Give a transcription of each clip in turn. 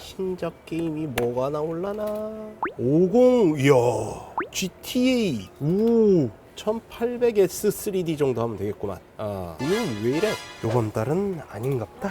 신작 게임이 뭐가 나올라나? 50, 이야, GTA, 우, 1800S 3D 정도 하면 되겠구만. 아, 이거 왜 이래? 요번 달은 아닌갑다.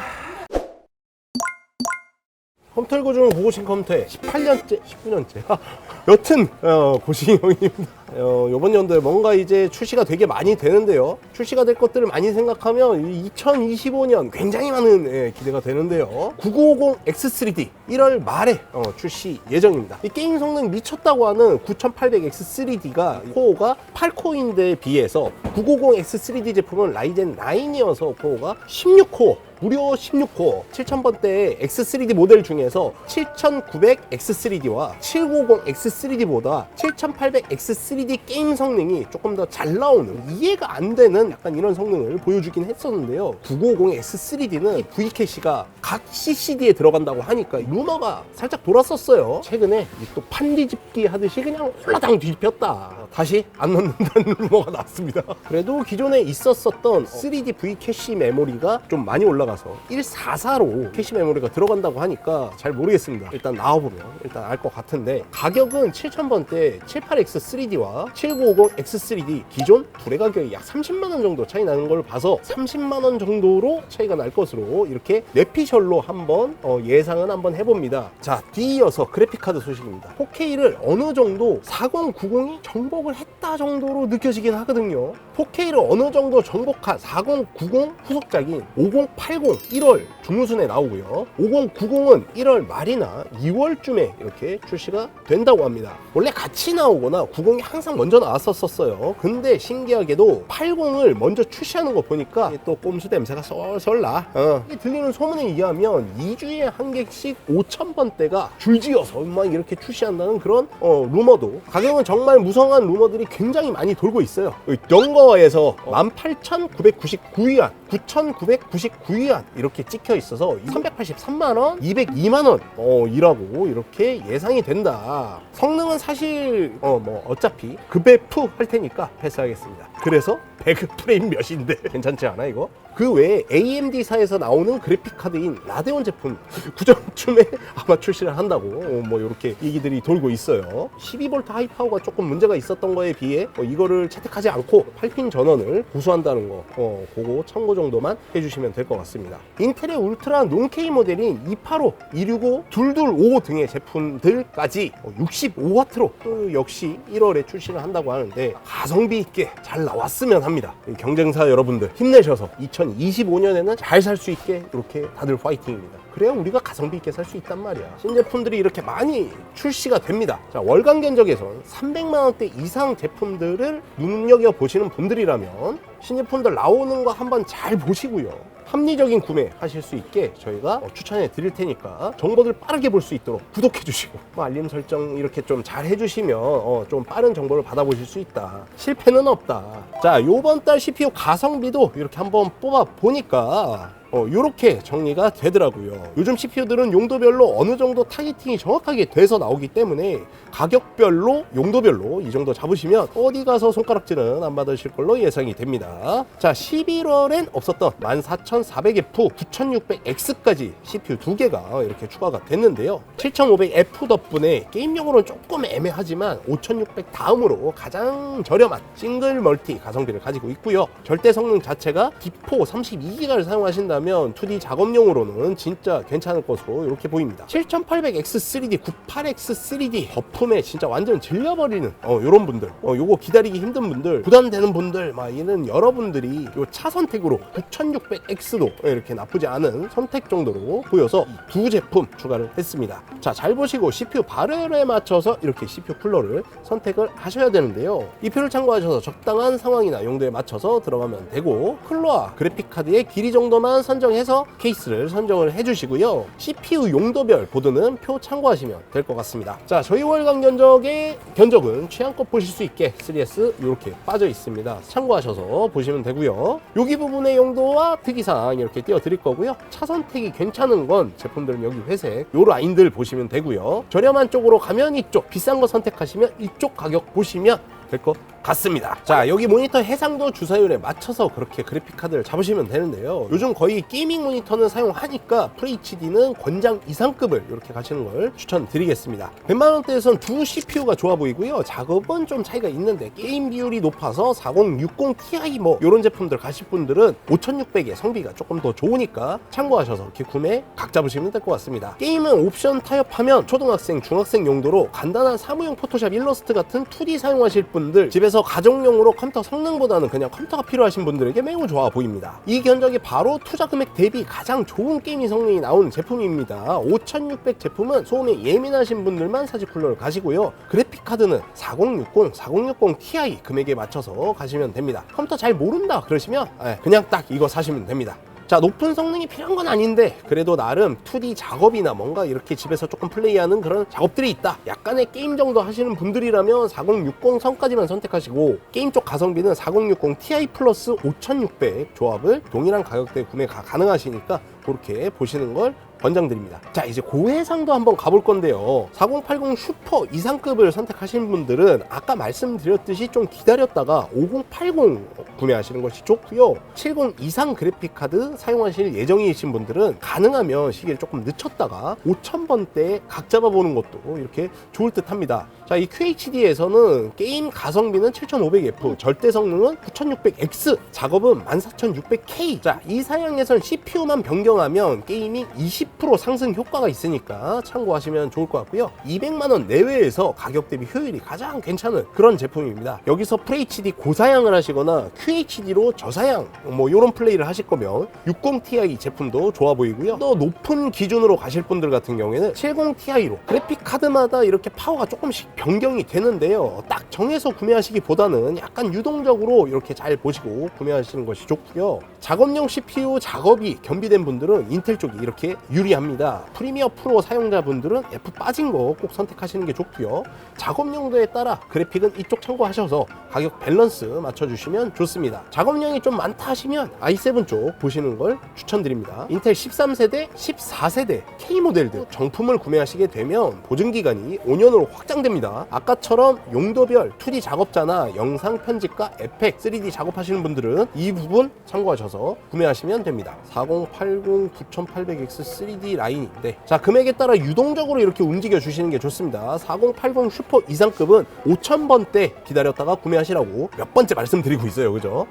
컴퓨터 고중을 보고 신 컴퓨터에 18년째, 19년째. 여튼 어, 고신 형입니다. 어, 이번 연도에 뭔가 이제 출시가 되게 많이 되는데요. 출시가 될 것들을 많이 생각하면 2025년 굉장히 많은 예, 기대가 되는데요. 9950 X3D 1월 말에 어, 출시 예정입니다. 이 게임 성능 미쳤다고 하는 9800X3D가 코어가 8코어인데 비해서 950 X3D 제품은 라이젠 9이어서 코어가 16코어 무려 16코어 7000번대 X3D 모델 중에서 7900 X3D와 750 X3D보다 7800 X3D 게임 성능이 조금 더 잘 나오는 이해가 안 되는 약간 이런 성능을 보여주긴 했었는데요. 950 X3D는 V캐시가 각 CCD에 들어간다고 하니까 루머가 살짝 돌았었어요. 최근에 이또 판뒤집기 하듯이 그냥 홀라당 뒤집혔다 다시 안 넣는다는 루머가 나왔습니다 그래도 기존에 있었었던 3D V 캐시 메모리가 좀 많이 올라가서 144로 캐시 메모리가 들어간다고 하니까 잘 모르겠습니다. 일단 나와보면 일단 알 것 같은데 가격은 7000번대 78X 3D와 7950 X3D 기존 둘의 가격이 약 30만 원 정도 차이 나는 걸 봐서 30만 원 정도로 차이가 날 것으로 이렇게 뇌피셜로 한번 어, 예상은 한번 해봅니다. 자 뒤이어서 그래픽 카드 소식입니다. 4K를 어느 정도 4090이 정 복을 했다 정도로 느껴지긴 하거든요. 4K를 어느 정도 정복한 4090 후속작인 5080 1월 중순에 나오고요. 5090은 1월 말이나 2월쯤에 이렇게 출시가 된다고 합니다. 원래 같이 나오거나 90이 항상 먼저 나왔었어요. 근데 신기하게도 80을 먼저 출시하는 거 보니까 또 꼼수 냄새가 쏠쏠 나. 어. 들리는 소문에 의하면 2주에 한 개씩 5,000번대가 줄지어서 막 이렇게 출시한다는 그런 어, 루머도 가격은 정말 무성한 루머들이 굉장히 많이 돌고 있어요. 영거에서 18,999위안, 9,999위안 이렇게 찍혀 있어서 383만 원, 202만 원 어, 이라고 이렇게 예상이 된다. 성능은 사실 어 뭐 어차피 급배프 할 테니까 패스하겠습니다. 그래서 100 프레임 몇인데 괜찮지 않아 이거? 그 외에 AMD사에서 나오는 그래픽 카드인 라데온 제품 구정쯤에 아마 출시를 한다고 어, 뭐 이렇게 얘기들이 돌고 있어요. 12V 하이파워가 조금 문제가 있었던 거에 비해 어, 이거를 채택하지 않고 8핀 전원을 보수한다는 거 어, 그거 참고 정도만 해주시면 될 것 같습니다. 인텔의 울트라 논케이 모델인 285, 265, 225 등의 제품들까지 65W로 또 역시 1월에 출시를 한다고 하는데 가성비 있게 잘 나왔으면 합니다. 경쟁사 여러분들 힘내셔서 2025년에는 잘 살 수 있게 이렇게 다들 파이팅입니다. 그래야 우리가 가성비 있게 살 수 있단 말이야. 신제품들이 이렇게 많이 출시가 됩니다. 자, 월간 견적에선 300만 원대 이상 제품들을 눈여겨 보시는 분들이라면 신제품들 나오는 거 한번 잘 보시고요. 합리적인 구매 하실 수 있게 저희가 어, 추천해 드릴 테니까 정보들 빠르게 볼 수 있도록 구독해 주시고 뭐 알림 설정 이렇게 좀 잘 해주시면 어, 좀 빠른 정보를 받아보실 수 있다. 실패는 없다. 자 요번 달 CPU 가성비도 이렇게 한번 뽑아 보니까 어, 요렇게 정리가 되더라고요. 요즘 CPU들은 용도별로 어느 정도 타겟팅이 정확하게 돼서 나오기 때문에 가격별로 용도별로 이 정도 잡으시면 어디 가서 손가락질은 안 받으실 걸로 예상이 됩니다. 자, 11월엔 없었던 14400F, 9600X까지 CPU 두 개가 이렇게 추가가 됐는데요. 7500F 덕분에 게임용으로는 조금 애매하지만 5600 다음으로 가장 저렴한 싱글 멀티 가성비를 가지고 있고요. 절대 성능 자체가 D4 32기가를 사용하신 다면 2D 작업용으로는 진짜 괜찮을 것으로 이렇게 보입니다. 7800X3D, 98X3D 거품에 진짜 완전 질려버리는 어, 이런 분들, 어, 요거 기다리기 힘든 분들, 부담되는 분들, 막 이런 여러분들이 요 차 선택으로 9600X도 이렇게 나쁘지 않은 선택 정도로 보여서 두 제품 추가를 했습니다. 자, 잘 보시고 CPU 발열에 맞춰서 이렇게 CPU 쿨러를 선택을 하셔야 되는데요. 이 표를 참고하셔서 적당한 상황이나 용도에 맞춰서 들어가면 되고 쿨러와 그래픽 카드의 길이 정도만 선정해서 케이스를 선정을 해주시고요. CPU 용도별 보드는 표 참고하시면 될 것 같습니다. 자, 저희 월간 견적의 견적은 취향껏 보실 수 있게 3S 이렇게 빠져 있습니다. 참고하셔서 보시면 되고요. 여기 부분의 용도와 특이사항 이렇게 띄워드릴 거고요. 차 선택이 괜찮은 건 제품들은 여기 회색 요 라인들 보시면 되고요. 저렴한 쪽으로 가면 이쪽, 비싼 거 선택하시면 이쪽 가격 보시면 될 것 같습니다. 자, 여기 모니터 해상도 주사율에 맞춰서 그렇게 그래픽 카드를 잡으시면 되는데요. 요즘 거의 게이밍 모니터는 사용하니까 FHD는 권장 이상급을 이렇게 가시는 걸 추천드리겠습니다. 100만 원대에선 두 CPU가 좋아 보이고요. 작업은 좀 차이가 있는데 게임 비율이 높아서 4060 Ti 뭐 이런 제품들 가실 분들은 5600의 성비가 조금 더 좋으니까 참고하셔서 이렇게 구매 각 잡으시면 될 것 같습니다. 게임은 옵션 타협하면 초등학생, 중학생 용도로 간단한 사무용 포토샵 일러스트 같은 2D 사용하실 분들 집에서 가정용으로 컴퓨터 성능보다는 그냥 컴퓨터가 필요하신 분들에게 매우 좋아 보입니다. 이 견적이 바로 투자 금액 대비 가장 좋은 게임이 성능이 나온 제품입니다. 5600 제품은 소음에 예민하신 분들만 사지 쿨러를 가시고요. 그래픽 카드는 4060, 4060 Ti 금액에 맞춰서 가시면 됩니다. 컴퓨터 잘 모른다 그러시면 예, 그냥 딱 이거 사시면 됩니다. 자, 높은 성능이 필요한 건 아닌데 그래도 나름 2D 작업이나 뭔가 이렇게 집에서 조금 플레이하는 그런 작업들이 있다. 약간의 게임 정도 하시는 분들이라면 4060 선까지만 선택하시고 게임 쪽 가성비는 4060 Ti 플러스 5600 조합을 동일한 가격대에 구매가 가능하시니까 그렇게 보시는 걸 권장드립니다. 자, 이제 고해상도 한번 가볼 건데요. 4080 슈퍼 이상급을 선택하시는 분들은 아까 말씀드렸듯이 좀 기다렸다가 5080 구매하시는 것이 좋고요. 70 이상 그래픽 카드 사용하실 예정이신 분들은 가능하면 시기를 조금 늦췄다가 5000번대 각 잡아보는 것도 이렇게 좋을 듯 합니다. 자, 이 QHD에서는 게임 가성비는 7500F, 절대 성능은 9600X, 작업은 14600K. 자, 이 사양에선 CPU만 변경하면 게임이 20% 상승 효과가 있으니까 참고하시면 좋을 것 같고요. 200만원 내외에서 가격 대비 효율이 가장 괜찮은 그런 제품입니다. 여기서 FHD 고사양을 하시거나 QHD로 저사양 뭐 이런 플레이를 하실 거면 60ti 제품도 좋아 보이고요. 더 높은 기준으로 가실 분들 같은 경우에는 70ti로 그래픽 카드마다 이렇게 파워가 조금씩 변경이 되는데요. 딱 정해서 구매하시기보다는 약간 유동적으로 이렇게 잘 보시고 구매하시는 것이 좋고요. 작업용 CPU 작업이 겸비된 분들은 인텔 쪽이 이렇게 유리합니다. 프리미어 프로 사용자분들은 F 빠진 거 꼭 선택하시는 게 좋고요. 작업 용도에 따라 그래픽은 이쪽 참고하셔서 가격 밸런스 맞춰주시면 좋습니다. 작업량이 좀 많다 하시면 i7 쪽 보시는 걸 추천드립니다. 인텔 13세대, 14세대 K 모델들 정품을 구매하시게 되면 보증 기간이 5년으로 확장됩니다. 아까처럼 용도별 2D 작업자나 영상 편집과 에펙 3D 작업하시는 분들은 이 부분 참고하셔서 구매하시면 됩니다. 4080 9800X 3D 라인인데 자 금액에 따라 유동적으로 이렇게 움직여 주시는 게 좋습니다. 4080 슈퍼 이상급은 5000번대 기다렸다가 구매하시라고 몇 번째 말씀드리고 있어요. 그죠?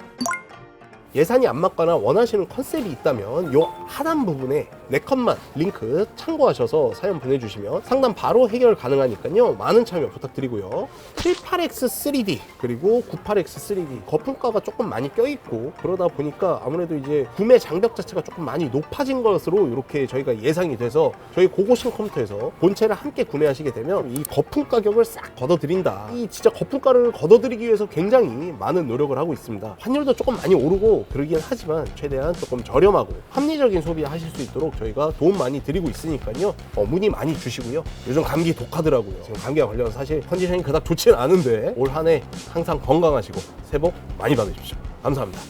예산이 안 맞거나 원하시는 컨셉이 있다면 요 하단 부분에 네 컷만 링크 참고하셔서 사연 보내주시면 상담 바로 해결 가능하니까요. 많은 참여 부탁드리고요. 78X 3D 그리고 98X 3D 거품가가 조금 많이 껴있고 그러다 보니까 아무래도 이제 구매 장벽 자체가 조금 많이 높아진 것으로 이렇게 저희가 예상이 돼서 저희 고고싱 컴퓨터에서 본체를 함께 구매하시게 되면 이 거품 가격을 싹 걷어드린다. 이 진짜 거품가를 걷어드리기 위해서 굉장히 많은 노력을 하고 있습니다. 환율도 조금 많이 오르고 그러긴 하지만 최대한 조금 저렴하고 합리적인 소비 하실 수 있도록 저희가 도움 많이 드리고 있으니까요. 어, 문의 많이 주시고요. 요즘 감기 독하더라고요. 지금 감기가 걸려서 사실 컨디션이 그닥 좋지는 않은데 올 한 해 항상 건강하시고 새해 복 많이 받으십시오. 감사합니다